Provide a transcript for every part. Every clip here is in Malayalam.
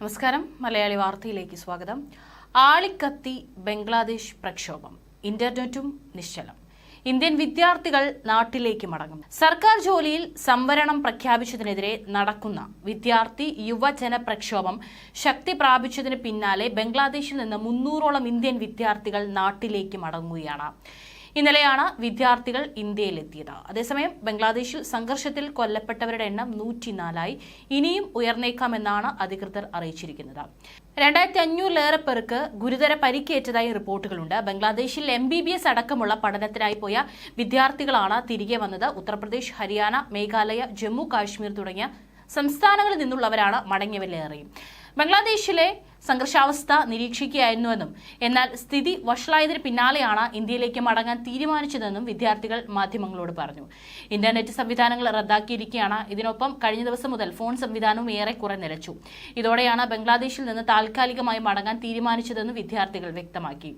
നമസ്കാരം. മലയാളി വാർത്തയിലേക്ക് സ്വാഗതം. ആളിക്കത്തി ബംഗ്ലാദേശ് പ്രക്ഷോഭം. ഇന്റർനെറ്റും നിശ്ചലം. ഇന്ത്യൻ വിദ്യാർത്ഥികൾ നാട്ടിലേക്ക് മടങ്ങും. സർക്കാർ ജോലിയിൽ സംവരണം പ്രഖ്യാപിച്ചതിനെതിരെ നടക്കുന്ന വിദ്യാർത്ഥി യുവജന പ്രക്ഷോഭം ശക്തി പ്രാപിച്ചതിന് പിന്നാലെ ബംഗ്ലാദേശിൽ നിന്ന് മുന്നൂറോളം ഇന്ത്യൻ വിദ്യാർത്ഥികൾ നാട്ടിലേക്ക് മടങ്ങുകയാണ്. ഇന്നലെയാണ് വിദ്യാർത്ഥികൾ ഇന്ത്യയിലെത്തിയത്. അതേസമയം ബംഗ്ലാദേശിൽ സംഘർഷത്തിൽ കൊല്ലപ്പെട്ടവരുടെ എണ്ണം നൂറ്റിനാലായി. ഇനിയും ഉയർന്നേക്കാമെന്നാണ് അധികൃതർ അറിയിച്ചിരിക്കുന്നത്. രണ്ടായിരത്തി അഞ്ഞൂറിലേറെ പേർക്ക് ഗുരുതര പരിക്കേറ്റതായി റിപ്പോർട്ടുകളുണ്ട്. ബംഗ്ലാദേശിൽ എം ബി ബി എസ് അടക്കമുള്ള പഠനത്തിനായി പോയ വിദ്യാർത്ഥികളാണ് തിരികെ വന്നത്. ഉത്തർപ്രദേശ് ഹരിയാന മേഘാലയ ജമ്മു കാശ്മീർ തുടങ്ങിയ സംസ്ഥാനങ്ങളിൽ നിന്നുള്ളവരാണ് മടങ്ങിയവരിലേറെയും ബംഗ്ലാദേശിലെ സംഘർഷാവസ്ഥ നിരീക്ഷിക്കുകയായിരുന്നുവെന്നും. എന്നാൽ സ്ഥിതി വഷളായതിന് പിന്നാലെയാണ് ഇന്ത്യയിലേക്ക് മടങ്ങാൻ തീരുമാനിച്ചതെന്നും വിദ്യാർത്ഥികൾ മാധ്യമങ്ങളോട് പറഞ്ഞു. ഇന്റർനെറ്റ് സംവിധാനങ്ങൾ റദ്ദാക്കിയിരിക്കുകയാണ്. ഇതിനൊപ്പം കഴിഞ്ഞ ദിവസം മുതൽ ഫോൺ സംവിധാനവും ഏറെക്കുറെ നിലച്ചു. ഇതോടെയാണ് ബംഗ്ലാദേശിൽ നിന്ന് താൽക്കാലികമായി മടങ്ങാൻ തീരുമാനിച്ചതെന്ന് വിദ്യാർത്ഥികൾ വ്യക്തമാക്കി.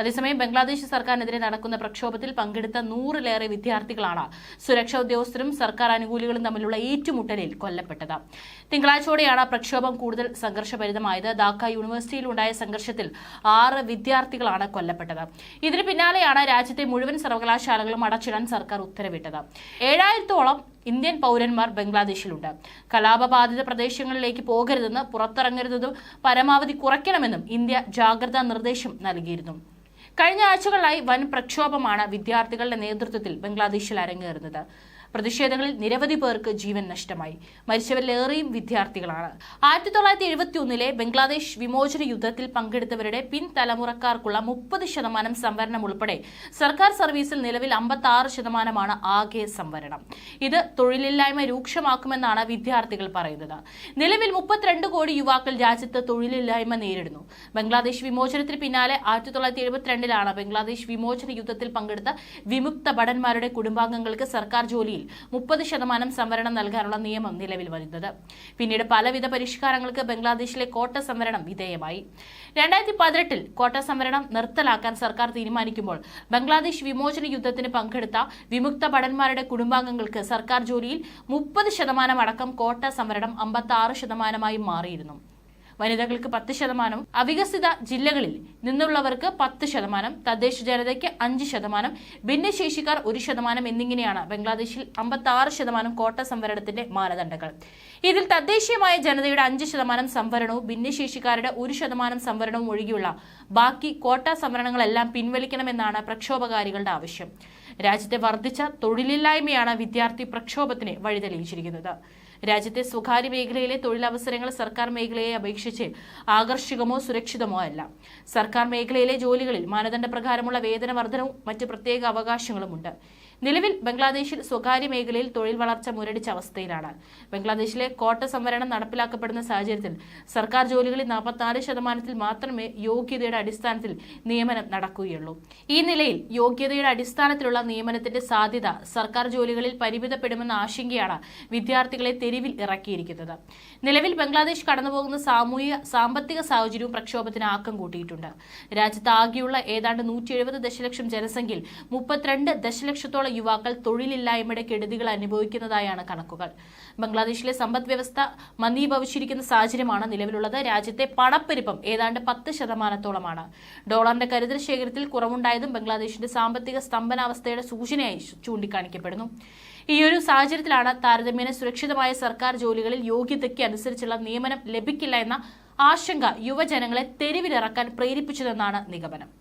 അതേസമയം ബംഗ്ലാദേശ് സർക്കാരിനെതിരെ നടക്കുന്ന പ്രക്ഷോഭത്തിൽ പങ്കെടുത്ത നൂറിലേറെ വിദ്യാർത്ഥികളാണ് സുരക്ഷാ ഉദ്യോഗസ്ഥരും സർക്കാർ അനുകൂലികളും തമ്മിലുള്ള ഏറ്റുമുട്ടലിൽ കൊല്ലപ്പെട്ടത്. തിങ്കളാഴ്ചയോടെയാണ് പ്രക്ഷോഭം കൂടുതൽ സംഘർഷഭരിതമായത്. ധാക്ക യൂണിവേഴ്സിറ്റിയിൽ ഉണ്ടായ സംഘർഷത്തിൽ ആറ് വിദ്യാർത്ഥികളാണ് കൊല്ലപ്പെട്ടത്. ഇതിന് പിന്നാലെയാണ് രാജ്യത്തെ മുഴുവൻ സർവകലാശാലകളും അടച്ചിടാൻ സർക്കാർ ഉത്തരവിട്ടത്. ഏഴായിരത്തോളം ഇന്ത്യൻ പൗരന്മാർ ബംഗ്ലാദേശിലുണ്ട്. കലാപബാധിത പ്രദേശങ്ങളിലേക്ക് പോകരുതെന്ന് പുറത്തിറങ്ങരുതെന്നും പരമാവധി കുറയ്ക്കണമെന്നും ഇന്ത്യ ജാഗ്രതാ നിർദ്ദേശം നൽകിയിരുന്നു. കഴിഞ്ഞ ആഴ്ചകളിലായി വൻ പ്രക്ഷോഭമാണ് വിദ്യാർത്ഥികളുടെ നേതൃത്വത്തിൽ ബംഗ്ലാദേശിൽ അരങ്ങേറുന്നത്. പ്രതിഷേധങ്ങളിൽ നിരവധി പേർക്ക് ജീവൻ നഷ്ടമായി. മരിച്ചവരിലേറെയും വിദ്യാർത്ഥികളാണ്. ആയിരത്തി തൊള്ളായിരത്തി എഴുപത്തി ഒന്നിലെ ബംഗ്ലാദേശ് വിമോചന യുദ്ധത്തിൽ പങ്കെടുത്തവരുടെ പിൻതലമുറക്കാർക്കുള്ള മുപ്പത് ശതമാനം സംവരണം ഉൾപ്പെടെ സർക്കാർ സർവീസിൽ നിലവിൽ അമ്പത്തി ആറ് ശതമാനമാണ് ആകെ സംവരണം. ഇത് തൊഴിലില്ലായ്മ രൂക്ഷമാക്കുമെന്നാണ് വിദ്യാർത്ഥികൾ പറയുന്നത്. നിലവിൽ മുപ്പത്തിരണ്ട് കോടി യുവാക്കൾ രാജ്യത്ത് തൊഴിലില്ലായ്മ നേരിടുന്നു. ബംഗ്ലാദേശ് വിമോചനത്തിന് പിന്നാലെ ആയിരത്തി തൊള്ളായിരത്തി എഴുപത്തിരണ്ടിലാണ് ബംഗ്ലാദേശ് വിമോചന യുദ്ധത്തിൽ പങ്കെടുത്ത വിമുക്ത ഭടന്മാരുടെ കുടുംബാംഗങ്ങൾക്ക് സർക്കാർ ജോലിയിൽ മുപ്പത് ശതമാനം സംവരണം നൽകാനുള്ള നിയമം നിലവിൽ വരുന്നത്. പിന്നീട് പലവിധ പരിഷ്കാരങ്ങൾക്ക് ബംഗ്ലാദേശിലെ കോട്ട സംവരണം വിധേയമായി. രണ്ടായിരത്തി പതിനെട്ടിൽ കോട്ട സംവരണം നിർത്തലാക്കാൻ സർക്കാർ തീരുമാനിക്കുമ്പോൾ ബംഗ്ലാദേശ് വിമോചന യുദ്ധത്തിന് പങ്കെടുത്ത വിമുക്ത ഭടന്മാരുടെ കുടുംബാംഗങ്ങൾക്ക് സർക്കാർ ജോലിയിൽ മുപ്പത് ശതമാനം അടക്കം കോട്ട സംവരണം അമ്പത്തി ആറ് ശതമാനമായി മാറിയിരുന്നു. വനിതകൾക്ക് പത്ത് ശതമാനവും അവികസിത ജില്ലകളിൽ നിന്നുള്ളവർക്ക് പത്ത് ശതമാനം തദ്ദേശ ജനതയ്ക്ക് അഞ്ച് ശതമാനം ഭിന്നശേഷിക്കാർ ഒരു ശതമാനം എന്നിങ്ങനെയാണ് ബംഗ്ലാദേശിൽ അമ്പത്തി ആറ് ശതമാനം കോട്ട സംവരണത്തിന്റെ മാനദണ്ഡങ്ങൾ. ഇതിൽ തദ്ദേശീയമായ ജനതയുടെ അഞ്ച് ശതമാനം സംവരണവും ഭിന്നശേഷിക്കാരുടെ ഒരു ശതമാനം സംവരണവും ഒഴികെയുള്ള ബാക്കി കോട്ട സംവരണങ്ങളെല്ലാം പിൻവലിക്കണമെന്നാണ് പ്രക്ഷോഭകാരികളുടെ ആവശ്യം. രാജ്യത്തെ വർദ്ധിച്ച തൊഴിലില്ലായ്മയാണ് വിദ്യാർത്ഥി പ്രക്ഷോഭത്തിന് വഴിതെളിയിച്ചിരിക്കുന്നത്. രാജ്യത്തെ സ്വകാര്യ മേഖലയിലെ തൊഴിലവസരങ്ങൾ സർക്കാർ മേഖലയെ അപേക്ഷിച്ച് ആകർഷകമോ സുരക്ഷിതമോ അല്ല. സർക്കാർ മേഖലയിലെ ജോലികളിൽ മാനദണ്ഡ പ്രകാരമുള്ള വേതന വർധനവും മറ്റ് പ്രത്യേക അവകാശങ്ങളുമുണ്ട്. നിലവിൽ ബംഗ്ലാദേശിൽ സ്വകാര്യ മേഖലയിൽ തൊഴിൽ വളർച്ച മുരടിച്ച അവസ്ഥയിലാണ്. ബംഗ്ലാദേശിലെ കോട്ട സംവരണം നടപ്പിലാക്കപ്പെടുന്ന സാഹചര്യത്തിൽ സർക്കാർ ജോലികളിൽ നാൽപ്പത്തിനാല് ശതമാനത്തിൽ മാത്രമേ യോഗ്യതയുടെ അടിസ്ഥാനത്തിൽ നിയമനം നടക്കുകയുള്ളൂ. ഈ നിലയിൽ യോഗ്യതയുടെ അടിസ്ഥാനത്തിലുള്ള നിയമനത്തിന്റെ സാധ്യത സർക്കാർ ജോലികളിൽ പരിമിതപ്പെടുമെന്ന ആശങ്കയാണ് വിദ്യാർത്ഥികളെ തെരുവിൽ ഇറക്കിയിരിക്കുന്നത്. നിലവിൽ ബംഗ്ലാദേശ് കടന്നുപോകുന്ന സാമൂഹിക സാമ്പത്തിക സാഹചര്യവും പ്രക്ഷോഭത്തിന് ആക്കം കൂട്ടിയിട്ടുണ്ട്. രാജ്യത്ത് ആകെയുള്ള ഏതാണ്ട് നൂറ്റി ദശലക്ഷം ജനസംഖ്യയിൽ മുപ്പത്തിരണ്ട് ദശലക്ഷത്തോളം യുവാക്കൾ തൊഴിലില്ലായ്മയുടെ കെടുതികൾ അനുഭവിക്കുന്നതായാണ് കണക്കുകൾ. ബംഗ്ലാദേശിലെ സമ്പദ് വ്യവസ്ഥ മന്ദീഭവിച്ചിരിക്കുന്ന സാഹചര്യമാണ് നിലവിലുള്ളത്. രാജ്യത്തെ പണപ്പെരുപ്പം ഏതാണ്ട് പത്ത് ശതമാനത്തോളമാണ്. ഡോളറിന്റെ കരുതൽ ശേഖരത്തിൽ കുറവുണ്ടായതും ബംഗ്ലാദേശിന്റെ സാമ്പത്തിക സ്തംഭനാവസ്ഥയുടെ സൂചനയായി ചൂണ്ടിക്കാണിക്കപ്പെടുന്നു. ഈ ഒരു സാഹചര്യത്തിലാണ് താരതമ്യേന സുരക്ഷിതമായ സർക്കാർ ജോലികളിൽ യോഗ്യതയ്ക്ക് അനുസരിച്ചുള്ള നിയമനം ലഭിക്കില്ല എന്ന ആശങ്ക യുവജനങ്ങളെ തെരുവിലിറക്കാൻ പ്രേരിപ്പിച്ചതെന്നാണ് നിഗമനം.